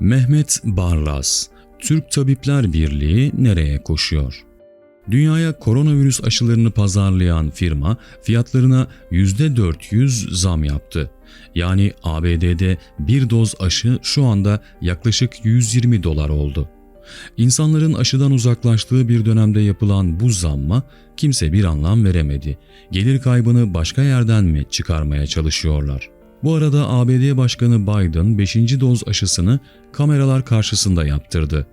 Mehmet Barlas, Türk Tabipler Birliği nereye koşuyor? Dünyaya koronavirüs aşılarını pazarlayan firma fiyatlarına %400 zam yaptı. Yani ABD'de bir doz aşı şu anda yaklaşık 120 dolar oldu. İnsanların aşıdan uzaklaştığı bir dönemde yapılan bu zamma kimse bir anlam veremedi. Gelir kaybını başka yerden mi çıkarmaya çalışıyorlar? Bu arada ABD Başkanı Biden 5. doz aşısını kameralar karşısında yaptırdı.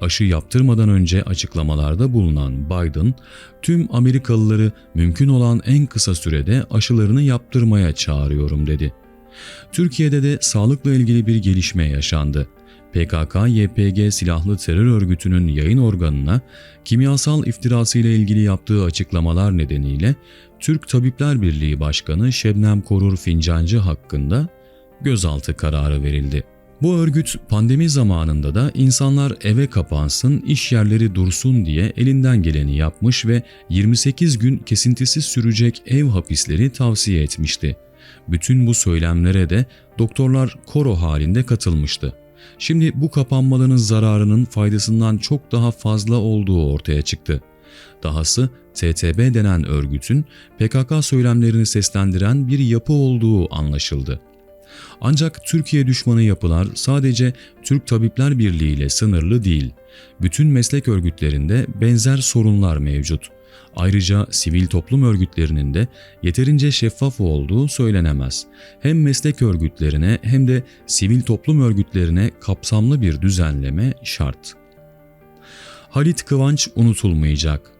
Aşı yaptırmadan önce açıklamalarda bulunan Biden, tüm Amerikalıları mümkün olan en kısa sürede aşılarını yaptırmaya çağırıyorum dedi. Türkiye'de de sağlıkla ilgili bir gelişme yaşandı. PKK-YPG silahlı terör örgütünün yayın organına kimyasal iftirası ile ilgili yaptığı açıklamalar nedeniyle Türk Tabipler Birliği Başkanı Şebnem Korur Fincancı hakkında gözaltı kararı verildi. Bu örgüt pandemi zamanında da insanlar eve kapansın, iş yerleri dursun diye elinden geleni yapmış ve 28 gün kesintisiz sürecek ev hapisleri tavsiye etmişti. Bütün bu söylemlere de doktorlar koro halinde katılmıştı. Şimdi bu kapanmaların zararının faydasından çok daha fazla olduğu ortaya çıktı. Dahası TTB denen örgütün PKK söylemlerini seslendiren bir yapı olduğu anlaşıldı. Ancak Türkiye düşmanı yapılar sadece Türk Tabipler Birliği ile sınırlı değil. Bütün meslek örgütlerinde benzer sorunlar mevcut. Ayrıca sivil toplum örgütlerinin de yeterince şeffaf olduğu söylenemez. Hem meslek örgütlerine hem de sivil toplum örgütlerine kapsamlı bir düzenleme şart. Halit Kıvanç unutulmayacak.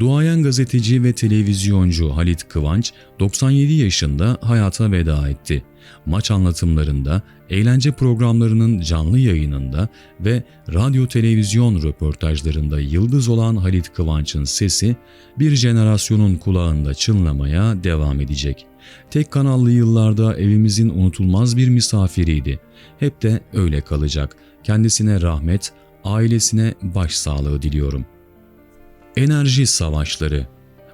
Duayen gazeteci ve televizyoncu Halit Kıvanç 97 yaşında hayata veda etti. Maç anlatımlarında, eğlence programlarının canlı yayınında ve radyo televizyon röportajlarında yıldız olan Halit Kıvanç'ın sesi bir jenerasyonun kulağında çınlamaya devam edecek. Tek kanallı yıllarda evimizin unutulmaz bir misafiriydi. Hep de öyle kalacak. Kendisine rahmet, ailesine başsağlığı diliyorum. Enerji savaşları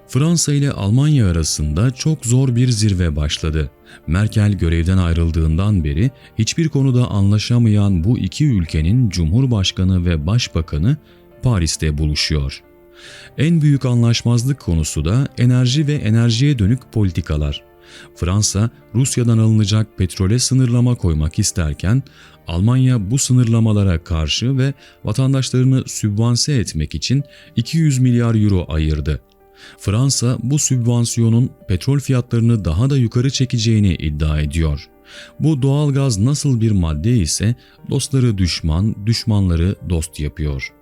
Fransa ile Almanya arasında çok zor bir zirve başladı. Merkel görevden ayrıldığından beri hiçbir konuda anlaşamayan bu iki ülkenin Cumhurbaşkanı ve Başbakanı Paris'te buluşuyor. En büyük anlaşmazlık konusu da enerji ve enerjiye dönük politikalar. Fransa, Rusya'dan alınacak petrole sınırlama koymak isterken Almanya bu sınırlamalara karşı ve vatandaşlarını sübvanse etmek için 200 milyar euro ayırdı. Fransa bu sübvansiyonun petrol fiyatlarını daha da yukarı çekeceğini iddia ediyor. Bu doğalgaz nasıl bir madde ise dostları düşman, düşmanları dost yapıyor.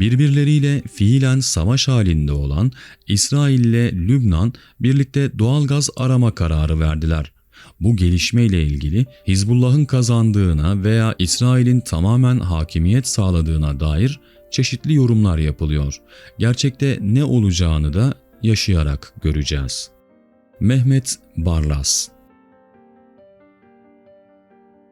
Birbirleriyle fiilen savaş halinde olan İsrail ile Lübnan birlikte doğalgaz arama kararı verdiler. Bu gelişmeyle ilgili Hizbullah'ın kazandığına veya İsrail'in tamamen hakimiyet sağladığına dair çeşitli yorumlar yapılıyor. Gerçekte ne olacağını da yaşayarak göreceğiz. Mehmet Barlas